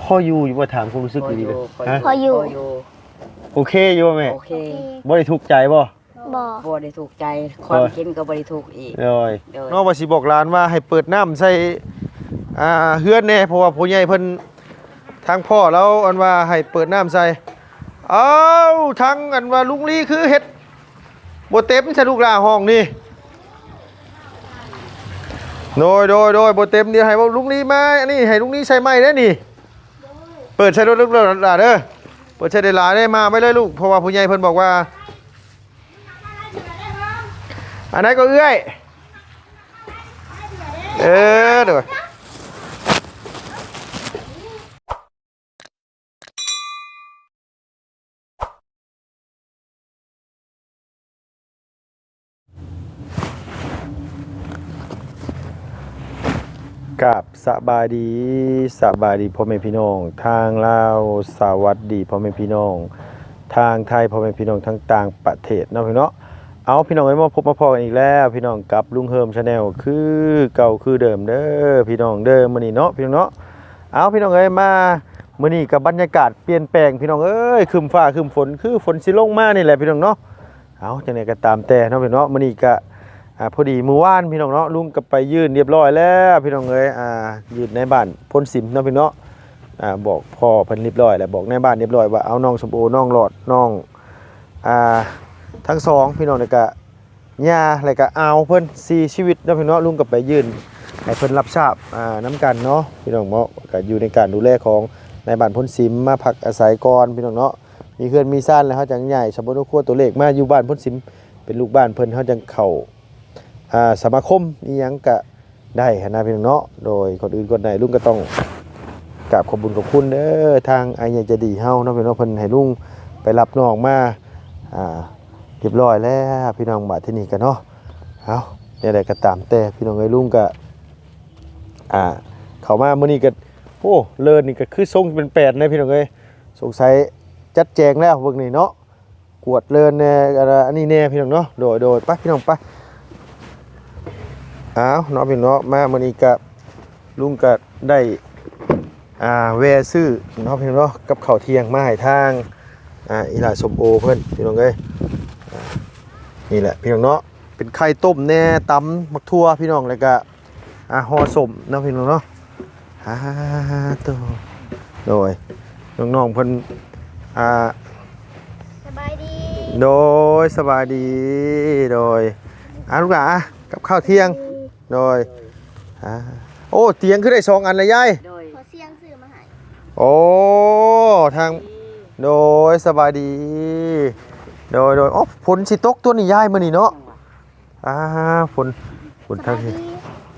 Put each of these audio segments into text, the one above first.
พ่ออยู่อยู่บ่ถามความรู้สึกดีๆเลยฮะพออยู่พออยู่โอเคอยู่บ่แม่โอเคบ่ได้ทุกข์ใจบ่บ่บ่ได้ถูกใจความกินก็บ่ได้ถูกอีก เลยโดย นอกว่าสิบอกหลานว่าให้เปิดน้ำใส่อ่าเฮือนแน่เพราะว่าผู้ใหญ่เพิ่นทางพ่อแล้วอันว่าให้เปิดน้ำใส่เอ้าทางอันว่าลุงลีคือเฮ็ดบ่เต็มใส่ลูกหลาห้องนี่โดยโดยโดยบ่เต็มเดี๋ยวให้ว่าลุงลีมาอันนี้ให้ลุงลีใส่ไม้เด้อนี่ เปิดใช้รถลูกหลานเด้อเปิดใช้ได้หลายได้มาไม่เลยลูกเพราะว่าผู้ใหญ่เพิ่นบอกว่า อันไหนก็เอื้อย เออเดี๋ยว กับสบายดีสบายดีพ่อแม่พี่น้อง ทางลาวสวัสดีพ่อแม่พี่น้อง ทางไทยพ่อแม่พี่น้องทั้งต่างประเทศเนาะพี่เนาะเอาพี่น้องไอ้มาพบมาพอกันอีกแล้ว พี่น้องกับลุงเฮิมชาแนลคือเก่าคือเดิมเด้อพี่น้องเด้อมื้อนี้เนาะพี่น้องเนาะเอาพี่น้องเอ้ยมามื้อนี้กับบรรยากาศเปลี่ยนแปลงพี่น้องเอ้ยครึมฟ้าครึมฝนคือฝนสิลงมานี่แหละพี่น้องเนาะเอาจังไดก็ตามแต่เนาะพี่น้องเนาะมื้อนี้ก็ อ่าพอดีมือว่านพี่น้องเนาะลุงก็ไปยื่นเรียบร้อยแล้วพี่น้องเอ้ยอ่ายื่นในบ้านพ้นสิมเนาะพี่น้องเนาะอ่าบอกพ่อเพิ่นเรียบร้อยแล้วบอกในบ้านเรียบร้อยว่าเอาน้องสมโอน้องหลอดน้องอ่าทั้งสองพี่น้องเนี่ยก็ยาอะไรก็เอาเพิ่นสีชีวิตเนาะพี่น้องลุงกับไปยืนให้เพิ่นรับทราบอ่าน้ำกันเนาะพี่น้องเนาะก็อยู่ในการดูแลของในบ้านพ้นซิมมาพักอาศัยก่อนพี่น้องเนาะมีเพื่อนมีซ่านแล้วเขาจังใหญ่สมบูรณ์ครัวตัวเลขมาอยู่บ้านพ้นซิมเป็นลูกบ้านเพิ่นเขาจังเข้า อ่าสมาคมนี่ยังก็ได้หั้นะพี่น้องเนาะโดยคนอื่นคนใดลุงก็ต้องกราบขอบคุญขอบคุณเด้อทางไอ้ใหญ่จะดีเฮาเนาะพี่น้องเพิ่นให้ลุงไปรับน้องมาอ่าเรียบร้อยแล้วพี่น้องบาดที่นี่กันเนาะเอาเนี่ยใดก็ตามแต่พี่น้องไอ้ลุงก็อ่าเขามาเมื้อนี้ก็โอ้เลิศนี่ก็คือทรงเป็นแปดนะพี่น้องเอ้ยสงสัยจัดแจงแล้วเบิ่งนี่เนาะกวดเลินแน่อันนี้แน่พี่น้องเนาะโดยโดยไปพี่น้องไป อ้าวเนาะพี่น้องเนาะมามื้อนี้ก็ลุงก็ได้อ่าแวะซื้อเนาะพี่น้องเนาะกับข้าวเที่ยงมาให้ทางอ่าอีหลาสมโอเพิ่นพี่น้องเอ้ยนี่แหละพี่น้องเนาะเป็นไข่ต้มแน่ตำมักทั่วพี่น้องแล้วก็อ่าห่อสมเนาะพี่น้องเนาะฮ่าตัวโดยน้องๆเพิ่นอ่าสบายดีโดยสบายดีโดยอ่าลูกหลานกับข้าวเที่ยง โดยอ่าโอ้เตียงขึ้นได้สองอันเลยยายโดยขอเสียงซื้อมาให้โอ้ทางโดยสบายดี โดยโดยอ๋อฝนสิตกตัวนี้ยายมื้อนี้เนาะอ่าฝนฝนสทางบายนี้ดี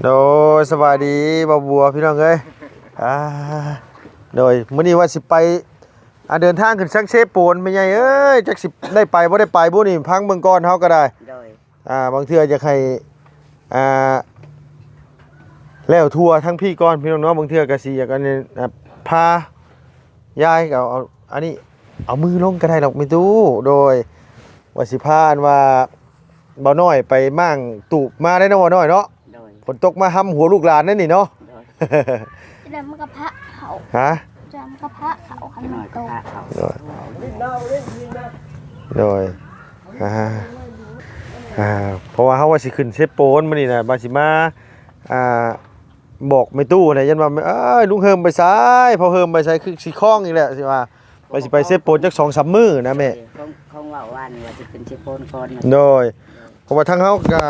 โดยสบายดีบ่าวบัวพี่น้องเอ้ยอ่าโดยมื้อนี้ว่าสิไปอ่าเดินทางขึ้นสังเชโปนไม่ใหญ่เอ้ยจักสิได้ไปบ่ได้ไปบ่นี่พังเบิ่งก่อนเฮาก็ได้โดยอ่าบางเทื่อจะให้อ่า แล้วทัวร์ทั้งพี่ก่อนพี่น้องเนาะบางเทื่อก็สิอยากอันนี้อะพายายก็เอาเอาอันนี้เอามือลงก็ได้หรอกไม่ตู้โดยว่าสิพาอันว่าบ่น้อยไปมั่งตูบมาได้เนาะบ่น้อยเนาะโดยฝนตกมาห้ำหัวลูกหลานนั่นนี่เนาะโดยจะดำมันกระพะเขาฮะจะมันกระพะเขาขหนน่อมยโตก็พาเขาโดยโดยอ่าอ่าเพราะว่าเขาว่าสิขึ้นเซฟโปนมานี่นะบาสิมาอ่า บอกไม่ตู้นะยันว่าเอ้ยลุงเฮิมไปซ้ายพอเฮิมไปซ้ายคือสิคล้องอีกแหละสิว่าไปสิไปเซฟโปนจักสองสามมื้อนะแม่ของของว่าวันว่าจะขึ้นชิโปนก่อนนะโดยเพราะว่าทางเฮาก็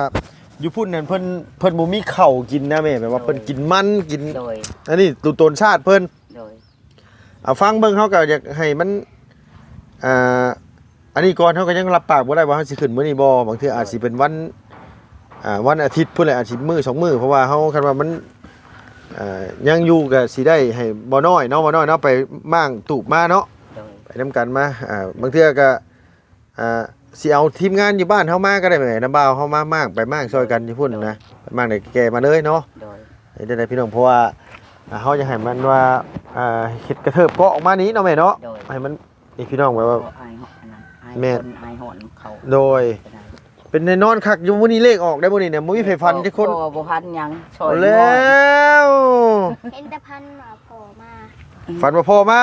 อยู่พุ่นนั่นเพิ่นเพิ่นบ่มีข้าวกินนะแม่แบบว่าเพิ่นกินมันกินโดยอันนี้ตูตนชาติเพิ่นโดยเอาฟังเบิ่งเขาก็อยากให้มันอ่าอันนี้ก่อนเขาก็ยังรับปากบ่ได้ว่าเขาสิขึ้นมื้อนี้บ่บางเทื่ออาจสิเป็นวันอ่าวันอาทิตย์พุ่นแหละอาจสิมื้อสองมื้อเพราะว่าเขาคันว่ามันอ่า ยังอยู่ก็สิได้ให้บ่น้อยเนาะบ่น้อยเนาะไปมั่างตูบมาเนาะโดยไปนํกันมาอ่าบางเทื่อก็อ่าสิเอาทีมงานอยู่บ้านเฮามาก็ได้แหม่น้ำบ่าวเฮามามั่างไปมั่างซอยกันอยู่พุ่นนะไปมั่างได้แก่มาเลยเนาะโดยให้ได้ได้พี่น้องเพราะว่าอ่าเขาจะให้มันว่าอ่าเห็ดกระเทิบเกาะออกมานี้เนาะแม่เนาะโดยให้มันนี่พี่น้องแบบว่าไอหอนนะไอแม่คนไอหอนเขาโดย เป็นในนอนคักอยู่มื้อนี้เลขออกได้มื้อนี้เนี่ยบ่มีไฟฟันจักคนบ่บ่พันหยังซอยเอาแล้วเห็นแต่พันหมาโผล่มาฝันว่าพ่อมา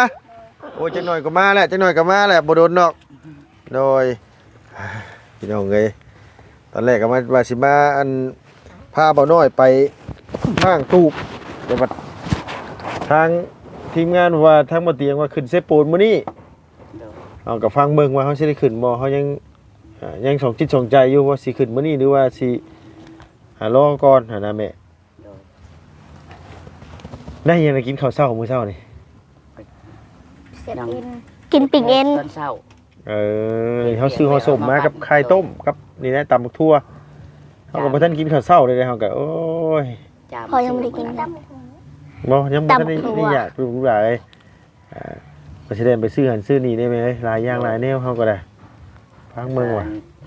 โอ้ยจังหน่อยก็มาแหละจังหน่อยก็มาแหละบ่โดนดอกโดยพี่น้องเอ้ยตอนแรกก็มาว่าสิมาอันพาเบาน้อยไปห้างตูบแต่ว่าทางทีมงานว่าทางบ่เตียงว่าขึ้นเซโปนมื้อนี้โดยเอากับฟังเบิ่งว่าเขาสิได้ขึ้นบ่เขายังอ่า ยังสองจิตสองใจอยู่ว่าสิขึ้นมื้อนี้หรือว่าสิหารอก่อนหานะแม่โดยได้ยังไงกินข้าวเช้ามื้อเช้านี่เสร็จยังเอ็นกินปิ่งเอ็นตอนเช้าเออเขาซื้อห่อส้มมากับไข่ต้มกับนี่นะตำบักทั่วเขาก็บ่ทันกินข้าวเช้าเลยเด้เขาก็โอ้ยจามพอยังไม่ได้กินซื้อบ่ยังบ่ทันได้ตำบักถั่วได้อยากรู้หลายอ่าก็สิได้ไปซื้อหันซื้อนี่ได้ไหมหลายอย่างหลายแนวเขาก็ได้ ฟังเบิ่งว่ะ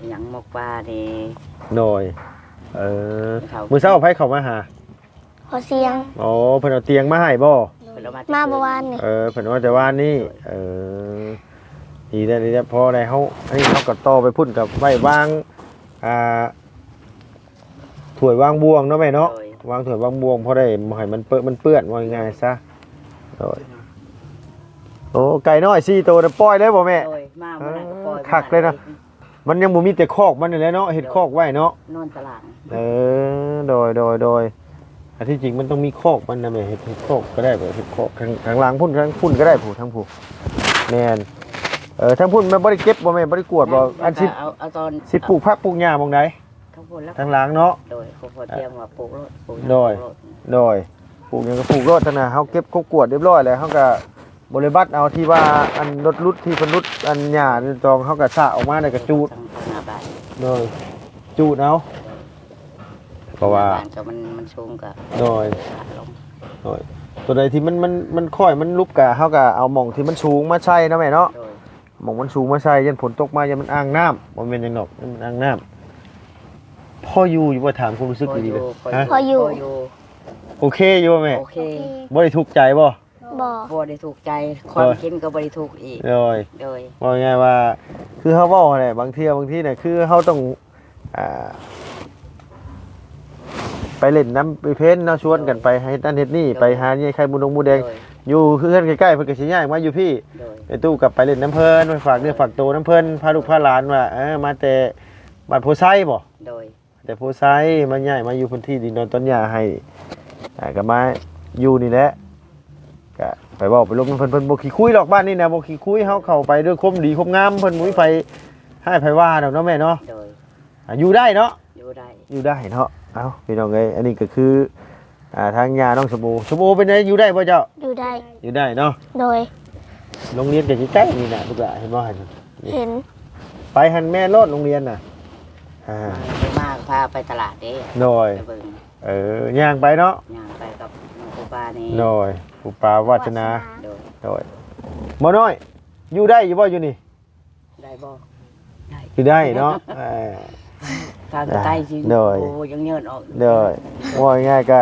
หยังหมกปลานี่หน่อยเออเขามื้อเช้าไผเข้ามาหาพอเสียงอ๋อเพิ่นเอาเตียงมาให้บ่เพิ่นเอจกมาเมื่อวานนี่เออเพิ่นว่าแต่ว่านี่เออดีได้ดีได้พอได้เฮาอันนี้เขาก็ต่อไปพุ่นกับไว้วางอ่าถ้วยวางบวงเนาะแม่เนาะโดยวางถ้วยวางบวงพอได้บ่ให้มันเปื้อนมันเปื้อนว่าง่ายๆซะโดย โอ้ไก่น้อย4ตัวน่ะปล่อยได้บ่แม่ โดยมาเมื่อไหร่ก็ปล่อยคักเลยนะ มันยังบ่มีแต่คอกมันนี่แหละเนาะเฮ็ดคอกไว้เนาะนอนตารางเออโดยโดยโดยอันที่จริงมันต้องมีคอกมันนะแม่เห็ดเห็ดคอกก็ได้บ่เห็ดคอกข้างข้างหล่างพุ่นข้างพุ่นก็ได้ผู้ทั้งผู้แม่นเออทั้งพุ่นแม่บ่ได้เก็บบ่แม่บ่ได้กวดบ่อันสิเอาเอาตอนสิปลูกผักปลูกหญ้าหม่องใดข้าวโพดแล้วทางหล่างเนาะ โดยเขาพอเตรียมว่าปลูกรถปลูกโดย โดยปลูกหยังก็ปลูกรอดเท่านั้นเฮาเก็บครบกวดเรียบร้อยแล้วเฮาก็ บริบัติเอาที่ว่าอันรถรุดที่เพิ่นรุดอันหญ้านี่ตองเฮาก็สะออกมาได้ก็จูดทางทางหน้าบ้านโดยจูดเอาเพราะว่าหน้บ้นก็มันมันสูงกับโดยขาลงตัวใดที่มันมันมันค่อยมันลุบกะเฮากะเอาหม่องที่มันสูงมาใช้นะแม่เนาะโดยหม่องมันสูงมาใช้ยันฝนตกมายันมันอ่างน้ำบ่แม่นหยังดอกมันอ่างน้ำพ่ออยู่อยู่บ่ถามความรู้สึกดีๆเลยฮะพออยู่พออยู่โอเคอยู่บ่แม่โอเคบ่ได้ทุกข์ใจบ่ บ่บ่ได้ถูกใจความกินก็บ่ได้ถูกอีกโดยโดยว่าง่ายๆว่า คือเฮาเว้าแหละบางเที่ยบางทีน่ะคือเฮาต้องอ่าไปเล่นน้ำไปเพ้นเนาะชวนกันไปให้นั่นเฮ็ดนี่ไปหาเนี่ยไข่มูนงมูแดงโดยอยู่เพื่อนใกล้ๆเพิ่นก็สิย้ายมาอยู่พี่โดยไอ้ตู้กลับไปเล่นน้ำเพลินไปฝากเนื้อฝากตัวน้ำเพลินพาลูกพาหลานว่าเออมาแต่บัดโพไซบ่โดยแต่โพไซมาใหญ่มาอยู่พื้นที่ดินดอนต้นหญ้าให้อ่าก็มาอยู่นี่แหละ ก็ไปบอกไปลบน้ำเพิ่นเพิ่นบ่ขี้คุยหรอกบ้านนี่นะบ่ขี้คุยเฮาเข้าไปด้วยความดีความงามเพิ่นบ่มีไผให้ไผว่าดอกเนาะแม่เนาะโดยอ่าอยู่ได้เนาะอยู่ได้อยู่ได้เนาะเอ้าพี่น้องเอ้ยอันนี้ก็คืออ่าทางยาน้องสบู่สบู่เป็นไงอยู่ได้บ่เจ้าอยู่ได้ อยู่ได้เนาะโดยโรงเรียนก็อยู่ใกล้นี่น่ะลูกหลานเห็นบ่หั่นเห็น ไปหันแม่รถโรงเรียนน่ะอ่าไปมากพาไปตลาดเด้หน่อยไปเบิ่งเออย่างไปเนาะย่างไปกับ น้องปูปลานี่หน่อยปูปลาวาชนาโดยหน่อยหมอน้อย อยู่ได้อยู่บ่อยู่นี่ได้บ่ได้อยู่ได้เนาะเออทางใต้จริงโดย โอ้ยังเยินออกเด้อว่าง่ายๆก็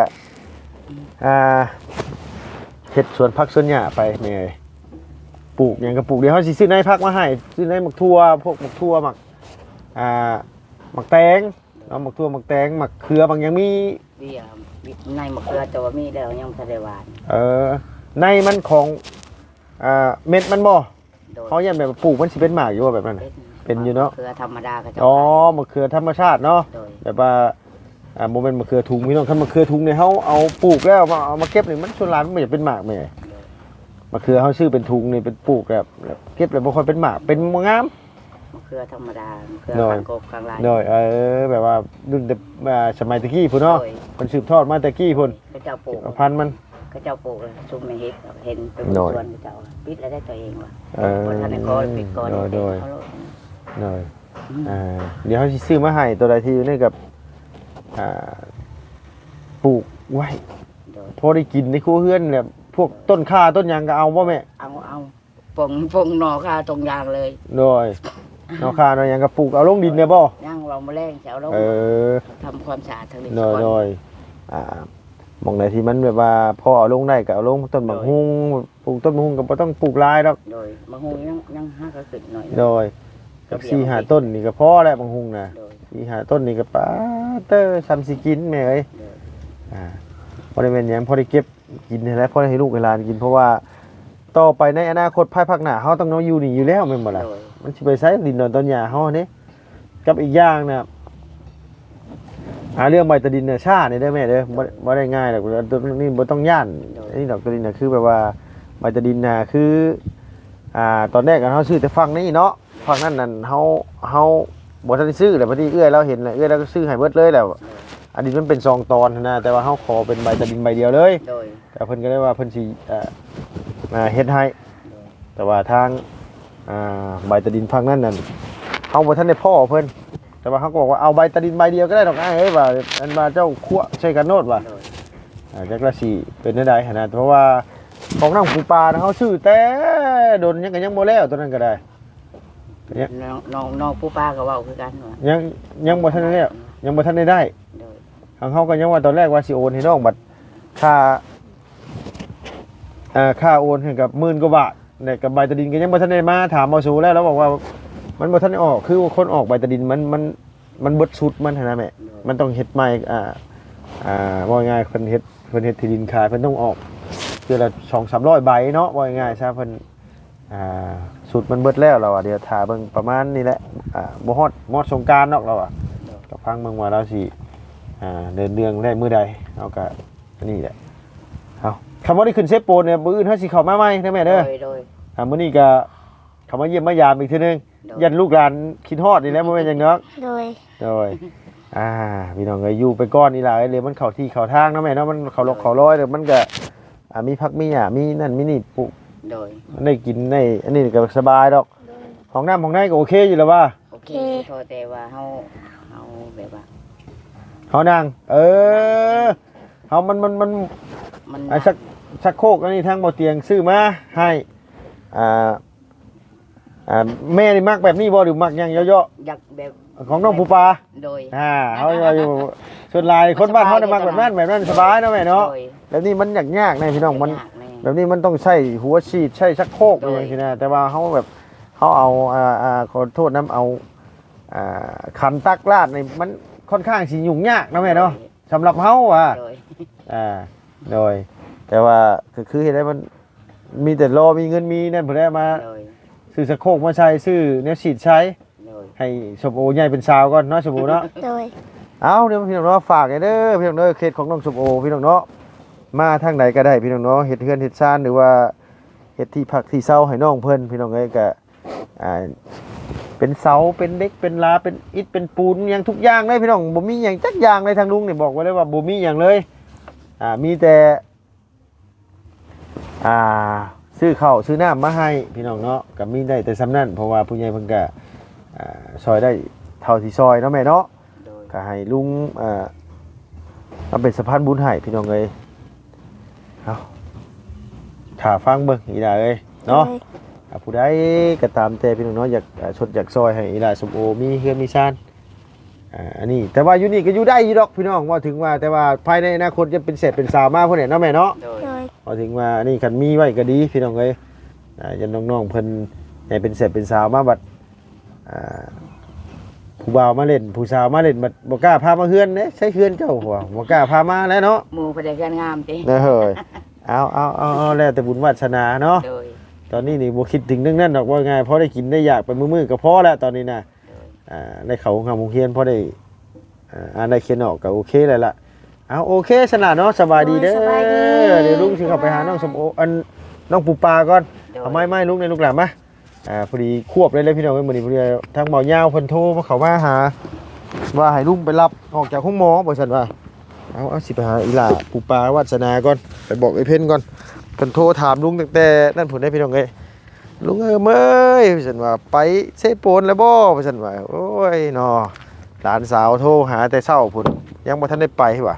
อ่าเฮ็ดสวนผักสวนหญ้าไปแม่เอ้ยปลูกหยังก็ปลูกเดี๋ยวเฮาสิซื้อในผักมาให้ซื้อในหมักทั่วพวกหมักทั่วหมักอ่าหมักแตง เนาะหมักทั่วหมักแตงหมักเขือบางอย่างมีเบี้ยในมะเขือแต่ว่ามีแล้วยังบ่ทันได้หวานเออในมันของอ่าเม็ดมันบ่โดยเขายังแบบปลูกมันสิเป็นหมากอยู่ว่าแบบนั้นน่ะ เป็นอยู่เนาะมะเขือธรรมดาก็จะอ๋อมะเขือธรรมชาติเนาะโดยแบบว่าอ่าโมเมนต์มะเขือถุงพี่น้องคันมะเขือถุงเนี่ยเขาเอาปลูกแล้วมาเอามาเก็บนี่มันส่วนหลายมันไม่อยากเป็นหมากแม่มะเขือเขาซื้อเป็นถุงนี่เป็นปลูกแบบแบบเก็บแล้วบ่ค่อยเป็นหมากเป็นมะงาม มะเขือธรรมดามะเขือโดยข้างกบข้างลายหน่อยเออแบบว่ารุ่นแต่อ่าสมัยตะกี้พุ่นเนาะโดยมันสืบทอดมาตะกี้พุ่นก็เจ้าปลูกพันธุ์มัน ก็เจ้าปลูกเลยซุ่มในเฮ็ดเห็นเป็นโดยสวนก็เจ้าปิดแล้วได้ตัวเองว่ะเออบ่ทันได้ก่อนปิดก่อนโดยโดยเขาโลดหน่อยอืมอ่าเดี๋ยวเขาสิซื้อมาให้ตัวใดที่อยู่นี่กับอ่าปลูกไว้โดยพอได้กินในครัวเฮือนเนี่ยพวกต้นข่าต้นหยังก็เอาบ่แม่เอาเอาปงปงหนอคาตรงยางเลยโดย เนาะข่าเนาะหยังก็ปลูกเอาลงดินเนี่ยบ่ย่างเรามาแรงแถวเราเออทำความสะอาดทางนี้โดยก่อนโดยอ่าหมองไหนที่มันแบบว่าพอเอาลงได้ก็เอาลงต้นบักฮุงปลูกต้นบักฮุงก็บ่ต้องปลูกหลายดอกโดยมะฮุงยังยังห้าก็ขึ้นหน่อยโดยกับสี่หาต้นนี่ก็พอแล้วบักฮุงน่ะโดยสี่หาต้นนี่ก็ป้าเตอร์ซ้ำสิกินแม่เอ้ยโดยอ่าพอได้เป็นหยังพอได้เก็บกินนี่แหละพอได้ให้ลูกให้หลานกินเพราะว่าต่อไปในอนาคตภายภาคหน้าเฮาต้องเนาะอยู่นี่อยู่แล้วแม่นบ่ล่ะโดย มันสิไปใช้ดินดอนต้นหญ้าเฮานี่กับอีกอย่างน่ะอ่าเรื่องใบตะดินน่ะชานี่เด้อแม่เด้อบ่บ่ได้ง่ายดอกตัวนี้บ่ต้องย่านอันนี้ดอกตะดินน่ะคือแบบว่าใบตะดินน่ะคืออ่าตอนแรกอะเฮาซื้อแต่ฝั่งนี้เนาะฝั่งนั้นนั่นเฮาเฮาบ่ทันได้ซื้อแล้วพอดีเอื้อยเราเห็นแล้วเอื้อยเราก็ซื้อให้เบิดเลยแล้วอันนี้มันเป็นซองตอนนะแต่ว่าเฮาขอเป็นใบตะดินใบเดียวเลยโดยแต่เพิ่นก็ได้ว่าเพิ่นสิเอ่อมาเฮ็ดให้แต่ว่าทาง อ่าใบตะดินฝั่งนั้นนั่นเฮาบ่ทันได้พ่อเพิ่นแต่ว่าเขาก็บอกว่าเอาใบตะดินใบเดียวก็ได้ดอกอ้ายเอ้ยว่าอันว่าเจ้าคั่วใช้กันโนดว่าโดยอ่าจักละสิเป็นได้ได้ขนาดเพราะว่าของน้ำปูปลานะเฮาซื้อแต่โดนยังก็ยังบ่แล้วตัวนั้นก็ได้เนี่ยน้องน้องน้องผู้ป้าก็เว้าคือกันว่ายังยังบ่ทันได้แล้วยังบ่ทันได้ได้โดยทางเขาก็ยังว่าตอนแรกว่าสิโอนให้น้องบัดค่าอ่าค่าโอนให้กับหมื่นกว่าบาท เนี่ยกับใบตะดินก็ยังบ่ทันได้มาถามเอาสูแล้วแล้วบอกว่ามันบ่ทันได้ออกคือคนออกใบตะดินมันมันมันเบิดชุดมันหั้นนะแม่มันต้องเฮ็ดใหม่อ่าอ่าว่าง่ายเพิ่นเฮ็ดเพิ่นเฮ็ดที่ดินขายเพิ่นต้องออกเดือนละ2-300ใบเนาะว่าง่ายซะเพิ่นอ่าสุดมันเบิดแล้วเราอะเดี๋ยวถ่าเบิ่งประมาณนี้แหละอ่าบ่ฮอดมอดสงกรารนอกเราอะก็ฟังเบิ่งว่าเราสิอ่าเดินเรื่องได้มือใดเอากะนี่แหละเอา คำว่านี่ขึ้นเซฟโปนเนี่ยมืออื่นถ้าสิเข้ามาใหม่นะแม่โดเด้อยโดย อ่ามื้อนี้ก็เขามาเยี่ยมมายามอีกทีนึงโดย ยันลูกหลานคิดฮอดนี่แหละบ่แม่นหยังเนาะโดยโดยอ่าพี่น้องก็อยู่ไปก่อนนี่ล่ะเอ้ยเลยมันเข้าที่เข้าทางเนาะแม่เนาะมันเข้าลอกเข้าร้อยเดี๋ยวมันก็อ่ามีพักมีหญ้ามีนั่นมีนี่ปลูก โดยมันได้กินได้อันนี้ก็สบายดอกห้องน้ำห้องในก็โอเคอยู่แล้วว่าโอเคโทษแต่ว่าเฮาเฮาแบบว่าเฮานั่งเออเฮามันมันมันมันอะชัก ชักโครกอันนี้ทางบ่เตียงซื้อมาให้อ่าอ่าแม่นี่มักแบบนี้บ่หรือมักหยังเยอะอยากแบบๆของน้องผู้ปลาโดยอ่าเฮาอยู่ส่วนหลายคนบ้านเฮาได้มักแบบนั้นแบบนั้นสบายเนาะแม่เนาะโดยแบบนี้มันยากยากๆนะพี่น้องมัน ยากแน่แบบนี้มันต้องใช้หัวฉีดใช้ชักโครกโดยอย่างนี้นะแต่ว่าเฮาแบบเฮาเอาอ่าอ่าขอโทษนํเอาอ่าขันตักลาดนี่มันค่อนข้างสิยุ่งยากเนาะแม่เนาะสำหรับเฮาอะโดยอ่าโดย แต่ว่าคือคือเห็นได้มันมีแต่รอมีเงินมีนั่นผมได้มาโดยซื้อสะโครกมาใช้ซื้อเนี้ยฉีดใช้โดยให้สมโอใหญ่เป็นสาวก่อนเนาะสมโอเนาะ โดย เอาเดี๋ยวพี่น้องเนาะฝากไอ้เด้อพี่น้องเด้อเคสของน้องสมโอพี่น้องเนาะมาทางไหนก็ได้พี่น้องเนาะเฮ็ดเฮือนเฮ็ดซ่านหรือว่าเฮ็ดที่พักที่เช่าให้น้องเพิ่นพี่น้องเอ้ยก็อ่าเป็นเสาเป็นเด็กเป็นลาเป็นอิฐเป็นปูนหยังทุกอย่างเลยพี่น้องบ่มีหยังจักอย่างเลยทางลุงนี่บอกไว้เลยว่าบ่มีหยังเลยอ่ามีแต่ อ่าซื้อข้าวซื้อน้ำมาให้พี่น้องเนาะกับมีได้แต่ซ้ำนั่นเพราะว่าผู้ใหญ่เพิ่นก็อ่าซอยได้เท่าที่ซอยเนาะแม่เนาะโดยก็ให้ลุงอ่ามาเป็นสะพานบุญให้พี่น้องเอ้ยเอาถ้าฟังเบิ่งอีหล่าเอ้ยเนาะโดยอ่าผู้ใดก็ตามแต่พี่น้องเนาะอยากอ่าชดอยากซอยให้อีหล่าสมโอมีเฮือนมีซานอ่าอันนี้แต่ว่าอยู่นี่ก็อยู่ได้อยู่ดอกพี่น้องว่าถึงว่าแต่ว่าภายในอนาคตจะเป็นเศษเป็นสาวมากพวกเนี่ยเนาะแม่เนาะโดยโดย พอถึงว่านี่คันมีไว้ก็ดีพี่น้องเอ้ยอ่าจะน้องๆเพิ่นให้เป็นเสร็จเป็นสาวมาบัดอ่าผู้บ่าวมาเล่น ผู้สาวมาเล่นบัดบ่กล้าพามาเฮือนเด้ใช้เฮือนเจ้าหัวบ่กล้าพามาแล้วเนาะหมู่พนักงานงามติเด้อเฮ้ยเอาเอาเอาเอาแล้วแต่บุญวาสนาเนาะโดยตอนนี้นี่บ่คิดถึงเรื่องนั้นดอกว่าไงพอได้กินได้อยากไปมื้อๆก็พอแล้วตอนนี้น่ะโดยอ่าได้เข้าโรงเรียนพอได้อ่าอ่านได้เขียนออกก็โอเคแล้วล่ะ เอาโอเคสนะเนาะสบายดีเด้อเดี๋ยวลุงสิเข้าไปหาน้องสมโออันน้องปูปลาก่อนโดยเอาไม้ไม้ลุกในลูกหลานมาอ่าพอดีควบเลยเลยพี่น้องเอ้ยมื้อนี้พอดีทางเบายาวเพิ่นโทรมาเขามาหา ว่าให้ลุงไปรับออกจากห้องหมอบ่ซั่นว่าเอาเอาสิไปหาอีหล่าปูปลาวัฒนาก่อนไปบอกไอ้เพิ่นก่อนเพิ่นโทรถามลุงตั้งแต่นั่นผลได้พี่น้องเอ้ย ลุงเอ้ยเอ้ยว่าซั่นว่าไปเซโปนแล้วบ่ว่าซั่นว่าโอ้ยเนาะหลานสาวโทรหาแต่เช้าพุ่นยังบ่ทันได้ไปว่ะ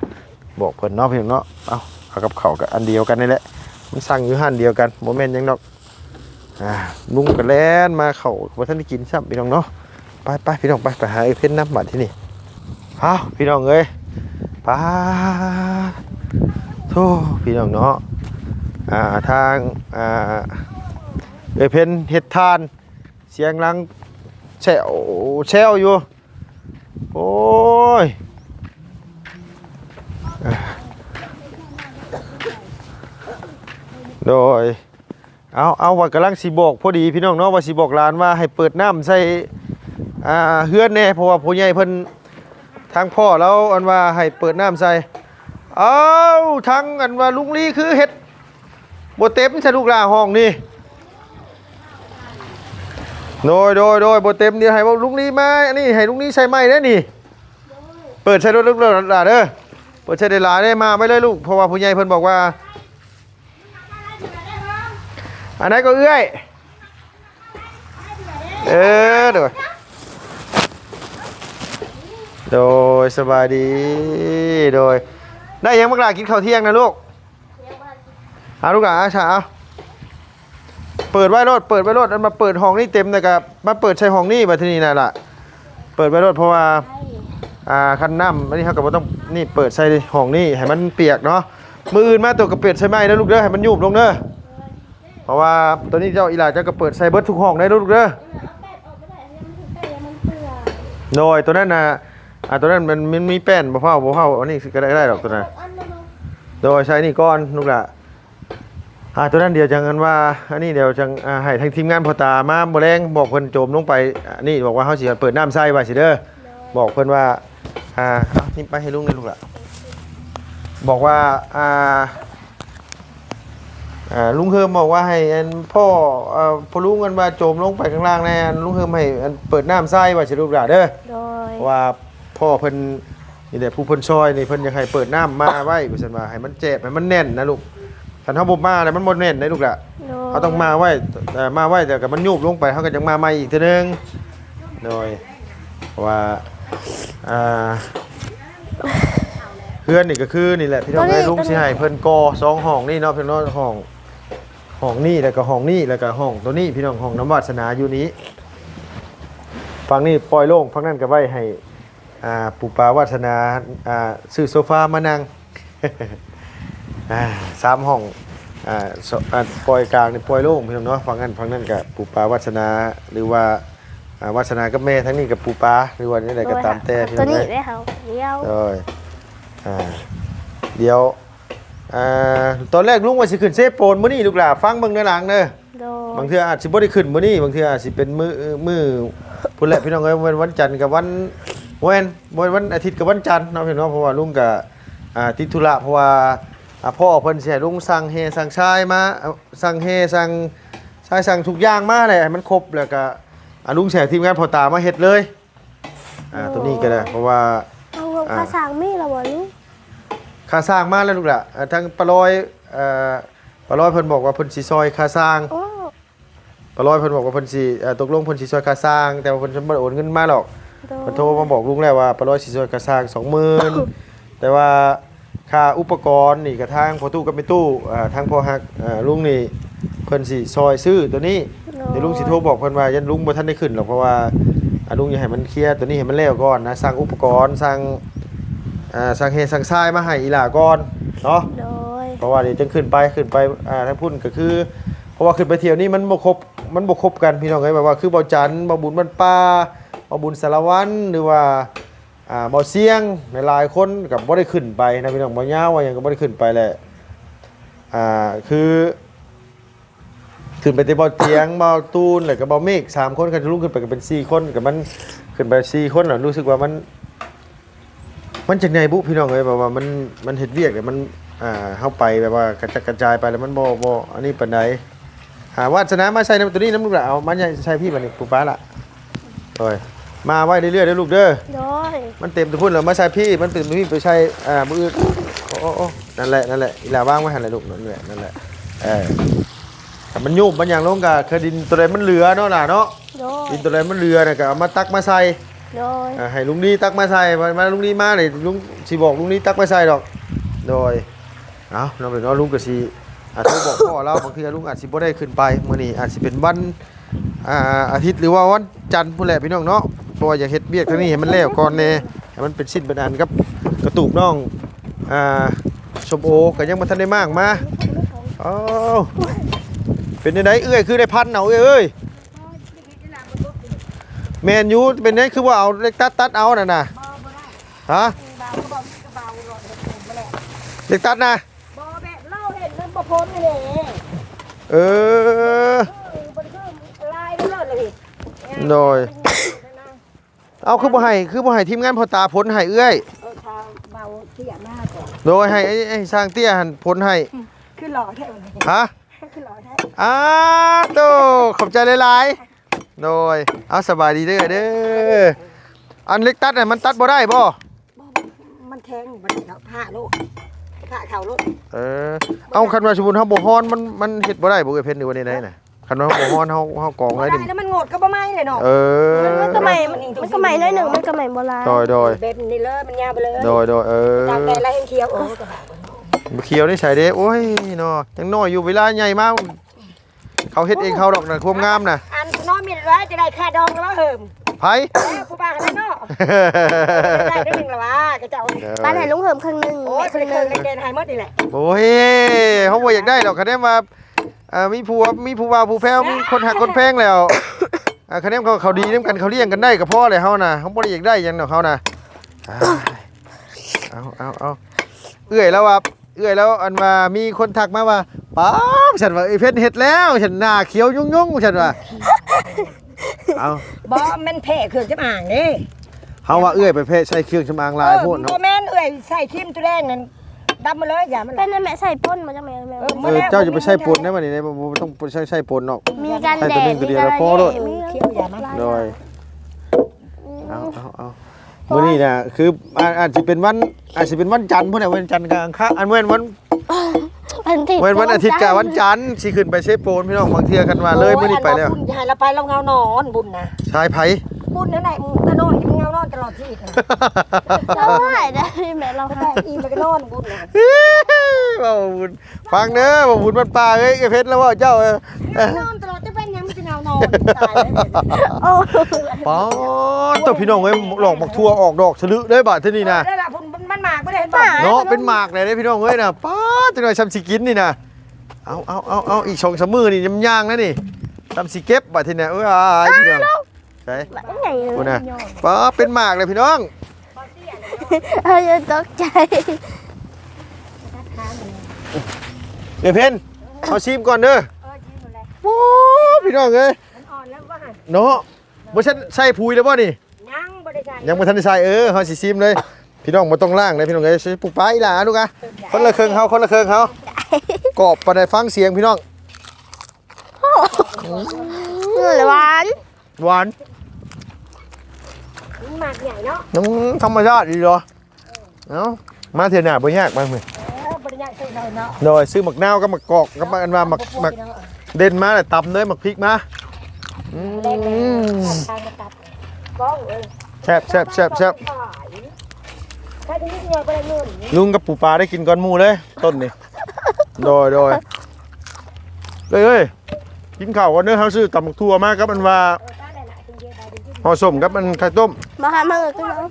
บอกเพิ่นเนาะพี่น้องเนาะเอาเอากับเขากับอันเดียวกันนี่แหละมันสั่งอยู่หันเดียวกันบ่แม่นหยังดอกอ่าลุงก็แล่นมาเขาว่าท่านได้กินซ้ำพี่น้องเนาะไปไปพี่น้องไปไปหาไอ้เพ่นน้ำบัดที่นี่เอาพี่น้องเอ้ยไปโธ่พี่น้องเนาะอ่าทางอ่าไอ้เพ่นเฮ็ดทาน เสียงลังแชวแชวอยู่โอ้ย โดยเอาเอาว่ากำลังสิบอกพอดีพี่น้องเนาะว่าสิบอกหลานว่าให้เปิดน้ำใส่อ่าเฮือนแน่เพราะว่าผู้ใหญ่เพิ่นทางพ่อแล้วอันว่าให้เปิดน้ำใส่เอาทางอันว่าลุงลี่คือเฮ็ดบเต็มใส่ลูกหลาห้องนี่โดยโดยโดยบเต็มเดี๋ยวให้ว่าลุงลี่มาอันนี้ให้ลุงลี่ใส่ไม้เด้อนี่ เปิดใช้รถลูกหลาเด้อ เปิดใช้ได้หลายได้มาไม่เลยลูกเพราะว่าผู้ใหญ่เพิ่นบอกว่า อันไหนก็เอื้อย เออเดี๋ยวโดยสบายดีโดย ได้ยังบักหลากินข้าวเที่ยงนะลูกเอาลูกหลานอาชาเอาเปิดไว้รถเปิดไว้รถอันมาเปิดห้องนี่เต็มเลยครับมาเปิดใช้ห้องนี่บัดทีนี้น่ะล่ะ เปิดไว้รถเพราะว่าอ่าคันน้ำอันนี้เขาก็บ่ต้อง นี่เปิดใส่ห้องนี่ให้มันเปียกเนาะมืออื่นมาตัวก็เปิดใส่ไม้นะลูกเด้อให้มันยุบลงเด้อเพราะว่าตัวนี้เจ้าอีหลาเจ้าก็เปิดใส่เบิร์ดทุกห้องได้ลูกเด้อโดยตัวนั้นนะอ่าตัวนั้นมันมันมีแป้นบ่เผาบ่เผาอันนี้ก็ได้ได้ดอกตัวนั้นโดยใช้นี่ก้อนลูกละอ่าตัวนั้นเดี๋ยวจังกันว่าอันนี้เดี๋ยวจังอ่าให้ทางทีมงานพอตามาบ่แรงบอกเพิ่นโจมลงไปอันนี้บอกว่าเฮาสิเปิดน้ำใส่ไว้สิเด้อบอกเพื่อนว่า อ่าเอานี่ไปให้ลุงเลยลูกละบอกว่าอ่าอ่าลุงเฮิมบอกว่าให้อันพ่ออ่าพอลุงกันมาโจมลงไปข้างล่างแน่อันลุงเฮิมให้อันเปิดน้ำใส่ว่าสิลูกหลานเด้อโดย เพราะว่าพ่อเพิ่นนี่แหละผู้เพิ่นซอยนี่เพิ่นอยากให้เปิดน้ำมาไว้ว่าซั่นว่าให้มันเจ็บให้มันแน่นนะลูกถ้าเฮาบ่มาแล้วมันบ่แน่นได้ลูกละ โดยเขาต้องมาไว้แต่มาไว้แต่กับมันยุบลงไปเขาก็จะมาใหม่อีกทีนึงโดยว่า อ่าเพื่อนนี่ก็คือนี่แหละพี่น้องไอ้ลุงสิให้เพิ่นกอสองห้องนี่เนาะพี่น้องห้องห้องนี่แล้วก็ห้องนี่แล้วก็ห้องตัวนี้พี่น้องห้องน้ำวาสนาอยู่นี้ฝั่งนี้ปล่อยโล่งฝั่งนั้นก็ไว้ให้อ่าปู่ปาวาสนาอ่าซื้อโซฟามานั่งอ่าสามห้องอ่าสอ่าปล่อยกลางนี่ปล่อยโล่งพี่น้องเนาะฟังนั้นฟังนั้นกับปูปลาวัฒนาหรือว่า อ่าวัฒนากับแม่ทั้งนี้กับปูปลาหรือว่านี่อะไรก็ตามแต่พี่ตัน้วองนี้เอ้ยได้เขาเดียวโดยอ่าเดี๋ยวอ่าตอนแรกลุงว่าสิขึ้นเซฟโปนมื้อนี้ลูกหลาฟังเบิ่งในหลังเด้อ โดยบางเทื่ออาจสิบ่ได้ขึ้นมื้อนี้บางเทื่ออาจสิเป็นมื้อมื้อพุ่นแหละพี่น้องเอ้ยวันวันจันทร์กับวันเว้นวันวันอาทิตย์กับวันจันทร์เนาะพี่น้องเพราะว่าลุงก็อ่าติดธุระเพราะว่าอ่าพ่อเพิ่นสิให้ลุงสั่งเฮสั่งชายมาเอาสั่งเฮสั่งชายสั่งทุกอย่างมาเลยให้มันครบแล้วก็ อ่าลุงแสทีมงานพ่อตามาเฮ็ดเลยอ่าตัวนี้ก็ได้เพราะว่า เอาเงินภาษามีละบ่ลูกค่าสร้างมาแล้วลูกละอ่าทางปลอยเอ่อปลอยเพิ่นบอกว่าเพิ่นสิซอยค่าสร้าง โอ้ปลอยเพิ่นบอกว่าเพิ่นสิเอ่อตกลงเพิ่นสิซอยค่าสร้าง แต่ว่าเพิ่นจะบ่ได้โอนเงินมาหรอกโดยเพิ่นโทรมาบอกลุงแล้วว่าปลอยสิซอยค่าสร้าง20,000 แต่ว่าค่าอุปกรณ์นี่ก็ทางพ่อตู้กับแม่ตู้อ่าทางพ่อฮักอ่าลุงนี่เพิ่นสิซอยซื้อตัวนี้ เดี๋ยวลุงสิโทรบอกเพิ่นว่ายันลุงบ่ทันได้ขึ้นหรอกเพราะว่าอ่าลุงอยากให้มันเคลียร์ตัวนี้ให้มันแล้วก่อนนะสั่งอุปกรณ์สั่งอ่าสั่งเฮสั่งทรายมาให้อีหล่าก่อนเนาะโดยเพราะว่าเดี๋ยวจะขึ้นไปขึ้นไปอ่าถ้าพุ่นก็คือ เพราะว่าขึ้นไปเที่ยวนี่มันบ่ครบมันบ่ครบกันพี่น้องเอ้ยแบบว่าคือเบาจันทร์เบาบุญบ้านป่าเบาบุญสารวัตรหรือว่าอ่าเบาเสียงหลายๆคนกับบ่ได้ขึ้นไปนะพี่น้องบ่ยาวว่าหยังก็บ่ได้ขึ้นไปแหละอ่าคือ ขึ้นไปแต่เบาเตียงเบาตูนแล้วก็เบาเมฆสามคนกันลุกขึ้นไปก็เป็นสี่คนกับมันขึ้นไปสี่คนน่ะรู้สึกว่ามัน มันจังไงบุพี่น้องเอ้ยแบบว่ามันมันเฮ็ดเวียกเนี่ยมันอ่าเข้าไปแบบว่ากระจัดกระจายไปแล้วมันบ่บ่อันนี้ปานใดหาวาสนามาใส่ในตัวนี้น้ำลูกละเอามันใส่พี่บัดนี้ปูป้าละโอ้ยมาไว้เรื่อยๆเด้อลูกเด้อโดยมันเต็มตัวพุ่นแล้วมาใส่พี่มันเต็มตัวพี่ไปใส่อ่ามืออื่นโอ้โอ้โอ้นั่นแหละนั่นแหละอีหลาว่างไว้หั่นแหละลูกนั่นแหละนั่นแหละเออ แต่มันยุบมันอย่างลงกะคือดินตัวใดมันเหลือเนาะล่ะเนาะโดยดินตัวใดมันเหลือน่ะก็เอามาตักมาใส่โดยอ่าให้ลุงนี้ตักมาใส่มามาลุงนี้มาเลยลุงสิบอกลุงนี้ตักมาใส่ดอก โดยเอาเราเป็นว่าลุงก็สิอาจจะบอกพ่อเราบางทีลุงอาจสิบ่ได้ขึ้นไปมื้อนี้อาจสิเป็นวันอ่าอาทิตย์หรือว่าวันจันทร์พุ่นแหละพี่น้องเนาะเพราะว่าอยากเฮ็ดเบียกทางนี้ให้มันแล้วก่อนแน่ให้มันเป็นสิ้นเป็นอันกับกระตูกน้องอ่าชมโอก็ยังบ่ทันได้มากมาเอ้า เป็นยังไงเอื้อยคือได้พันเอาเอ้ยเอ้ยแมนยูเป็นได้คือว่าเอาเล็กตัดตัดเอาน่ะนะฮะเล็กตัดนะเออโดยเอาคือบ่ให้คือบ่ให้ทีมงานพอตาพ้นให้เอื้อยโดยให้ไอ้ช่างเตี้ยหันพ้นให้คือหล่อแค่ไหนฮะ อหล่อแท้อ้าโตขอบใจหลายๆโดยเอาสบายดีเด้อเด้ออันเล็กตัดน่ะมันตัดบ่ได้บ่มันแทงมันเนาะผ้าลูกผ้าเข่าลูกเออเอาคันว่าสมมุติเฮาบ่ฮ้อนมันมันเฮ็ดบ่ได้บ่เอ้ยเพชรนี่ว่าได้ไหนน่ะคันว่าเฮาบ่ฮ้อนเฮาเฮากองบ่ไว้ได้ดิแล้วมันโงดก็บ่ไหม้เลยเนาะเออมันก็ใหม่มันก็ใหม่น้อยหนึ่งมันก็ใหม่โบราณโดยโดยเบ็ดนี่เลยมันยาวไปเลยโดยโดยเออจากแต่ละแห่งเคียวโอ้กระบะเขียวนี่ใส่เด้โอ้ยเนาะยังน้อยอยู่เวลาใหญ่มาก เขาเฮ็ดเองเขาดอกน่ะความงามน่ะอันน้อยมีแล้วจะได้ค่าดองแล้วเหิมไผแล้วผู้บ้าให้เนาะได้ได้หนึ่งแล้ววะกระเจ้าบ้านไหนลุงเหิมครึ่งหนึ่งโอ้ยแม่คคนรึ่งหเคนึ่ยงเดินไฮมดนี่แหละโอ้ยเขาบ่อยากได้หรอกคะแนนว่าเอ่อมีผัวมีผู้บ่าวผู้แพ้วมีคนหักคนแพงแล้วอ่าคะแนนเขาเขาดีนํกันเขาเลี้ยงกันได้ก็พอเลยเฮาน่ะเขาบ่ได้อยากได้หยังดอกเขาน่ะอ้ายเอาเอาเอาเอื้อยแล้วว่า เอื้อยแล้วอันว่ามีคนทักมาว่าป๊าบฉันว่าไอ้เพชรเฮ็ดแล้ว ฉันหน้าเขียวยุ่งๆฉันว่าเอาบ่มันแพ้เครื่องจำอ่างเด้เฮาว่าเอื้อยไปเพชรใช้เครื่องสำอางลายโพดบ่เนาะแม่นเอ้ยใส่ครีมตัวแดงนั่นดำมาเลยอย่ามันเป็นนั่นแม่ใส่ป้นมาจากแม่แม่เออเออเจ้าจะไปใช้ปนได้บ่นี่ได้บ่บ่ต้องใช้ใช้ปนเนาะมีกันแดดใส่ตัวหนึ่งตัวเดียวแล้วพอโลดมีเคี้ยวอย่ามันโดยเอาเอาเอา มื้อนี้น่ะคืออาอาจสิเป็นวันอาจสิเป็นวันจันทร์พุ่นน่ะวันจันทร์กลางค่าอันเว้นวันวันอาทิตย์เว้นวันอาทิตย์กับวันจันทร์สิขึ้นไปเชฟโปนพี่น้องบางเทื่อกันว่าเลยมื้อนี้ไปแล้วบุญใหญ่เราไปเราเงานอนบุญนะชายไผบุญนั่นแหละมึงก็นอนมึงเงานอนตลอดชีวิตนะเราได้ได้แม่เราก็ให้ได้อีมันก็นอนบุญนะบ่าวบุญฟังเด้อบ่าวบุญมันป่าเอ้ยไอ้เพชรแล้วว่าเจ้าเออเออนอนตลอดจะเป็ นยังมันจะเงานอนตายเลยโอ้ป๊อดตัวพี่น้องเอ้ยหลอกบักทั่วออกดอกสะลึเด้อบาดเท่านี้นะได้ละบุญมันหมากไม่ได้เห็นป่ะเนาะเป็นหมากเลยเด้พี่น้องเอ้ยน่ะป๊าดจังหน่อยซ้ำสิกินนี่นะเอาเอาเอาเอาอีก2 3มื้อนี่ยำย่างนะนี่ซ้ำสิเก็บบาดทีเนี่ยเอ้ยอ้ายพี่น้องใช่แบบไหนพูดนะป๊าดเป็นหมากเลยพี่น้องเออจะตกใจเดี๋ยวเพนเอาชิมก่อนเด้อ เออจริงหมดเลยโอ้พี่น้องเอ้ยมันอ่อนแล้วว่าเนาะบ่ชันใส่ปุ๋ยแล้วบ่นี่ ยังบ่ได้ใช้ยังบ่ทันได้ใส่เออเฮาสิชิมเลย พี่น้องบ่ต้องล้างเลยพี่น้องเอ้ยสิปลูกปลาอีหล่าลูกอะคนละเครื่องเฮาคนละเครื่องเฮากรอบปานใดฟังเสียงพี่น้องหวานหวานมันหมากใหญ่เนาะน้ำธรรมชาติดีเหรอเอ้ามาเทื่อหน้าบ่ยากมาเพิ่นเออบริญญาซื้อเลยเนาะโดยซื้อหมักนาวกับหมักกอกกับหมักอันว่าหมักหมัก เด่นมาแล้วตำเลยหมักพริกมาอืมทางตับบ้องเออแซ่บแซ่บแซ่บแซ่บถ้าจะยิ่งเงินไปเลยเงินลุงกับปู่ปลาได้กินก้อนหมูเลย ต้นนี่โดยโดยเลยเอ้ยกินข้าวก่อนเด้อเฮาซื้อตำบักทั่วมากับมันว่าเออได้แหละจริงๆได้จริงห่อส้มกับมันไข่ต้มมาหามาเออๆก็บัวน้อง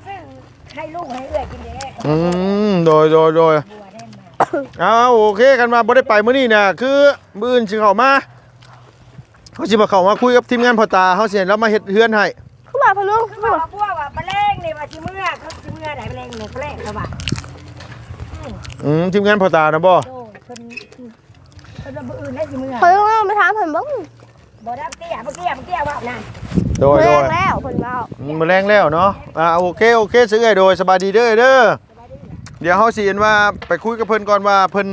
ให้ลูกให้เอื้อยกินเด้อืมโดยโดยโดยเอาโอเคกันมาบ่ได้ไปมื้อนี้น่ะคือมื้ออื่นสิเข้ามา เฮาสิมาเข้ามาคุยกับทีมงานพ่อตาเฮาสิให้เรามาเฮ็ดเฮือนให้ขึ้นมาพะลุงคือว่าพวกว่าแมลงนี่ว่าสิเมื่อเขาสิเมื่อไหนแมลงเนี่ยแมลงเขาว่าอืมทีมงานพ่อตานะบ่โอ้เพิ่นเพิ่นว่าบ่อื่นได้สิเมื่อพะลุงเอาไปถามเพิ่นบ้างบ่ได้เตี้ยบ่เตี้ยบ่เตี้ยว่านั่นโดยแรโดงยแล้วเพิ่นว่าอืมมาแรงแล้วเนาะอ่าโอเคโอเคซื้อไอ้โดยสบายดีเด้อเด้อเดี๋ยวเฮาสิเห็นว่าไปคุยกับเพิ่นก่อนว่าเพิ่น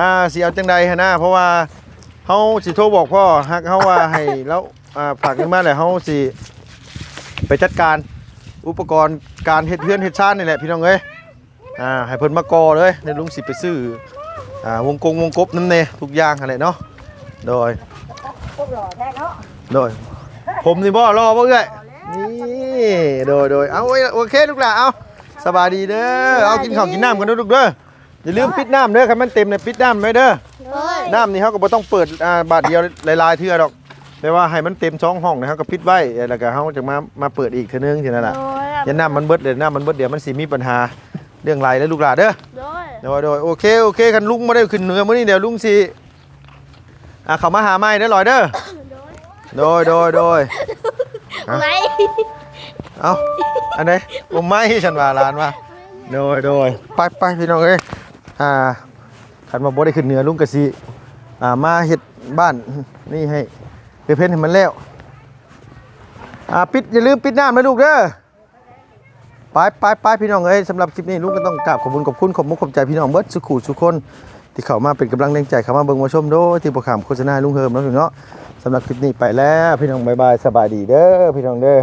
อ่าสิเอาจังใดหั่นนะเพราะว่า เฮาสิโทรบอกพ่อฮักเฮาว่าให้แล้วอ่าฝากเงินมาแล้วเฮาสิไปจัดการอุปกรณ์การเฮ็ดเฮือนเฮ็ดชานนี่แหละพี่น้องเอ้ยอ่าให้เพิ่นมากอเลยเดี๋ยวลุงสิไปซื้ออ่าวงกงวงกบน้ำเนทุกอย่างหั่นแหละเนาะโดยพวกหล่อแท้เนาะโดยผมนี่บ่รอบ่เอ้ยนี่โดยโดยเอาโอเคลูกหล่ะเอาสบายดีเด้อเอากินข้าวกินน้ำกันด้อลูกเด้อ อย่าลืมปิดน้ำเด้อคันมันเต็มเนี่ยปิดน้ำไว้เด้อเฮ้ยน้ำนี่เขาก็บ่ต้องเปิดอ่าบาทเดียวหลายๆเทื่อดอกแต่ว่าให้มันเต็มสองห้องนะครับก็ปิดไว้แล้วก็เฮาจะมามาเปิดอีกเทื่อนึงทีนั่นแหละโดยอย่าน้ำมันเบิดเลยน้ำมันเบิดเดี๋ยวมันสิมีปัญหาเรื่องไรแล้วลูกหล่ะเด้อโดยโดยโดยโอเคโอเคคันลุงบ่ได้ขึ้นเหนือมื้อนี้เดี๋ยวลุงสิอ่าเขามาหาไม้เด้อลอยเด้อโดยโดยโดยไหนเอาอันไหนผมไม่ฉันว่าร้านว่าโดยโดยไปไปพี่น้องเอ้ย อ่าขันมาบ่ได้ขึ้นเหนือลุงกะสิอ่ามาเฮ็ดบ้านนี่ให้เพื่อเพิ่นให้มันแล้วอ่าปิดอย่าลืมปิดน้ำนะลูกเด้อไปไปไปพี่น้องเอ้ยสำหรับคลิปนี้ลูกก็ต้องกราบขอบคุณขอบคุณขอบมุกขอบใจพี่น้องเบิดสุขุสุคน ที่เข้ามาเป็นกำลังแรงใจเข้ามาเบิ่งมาชมโดยที่ประคำโฆษณาลุงเฮิมเนาะพี่น้องสำหรับคลิปนี้ไปแล้วพี่น้องบายบายสบายดีเด้อพี่น้องเด้อ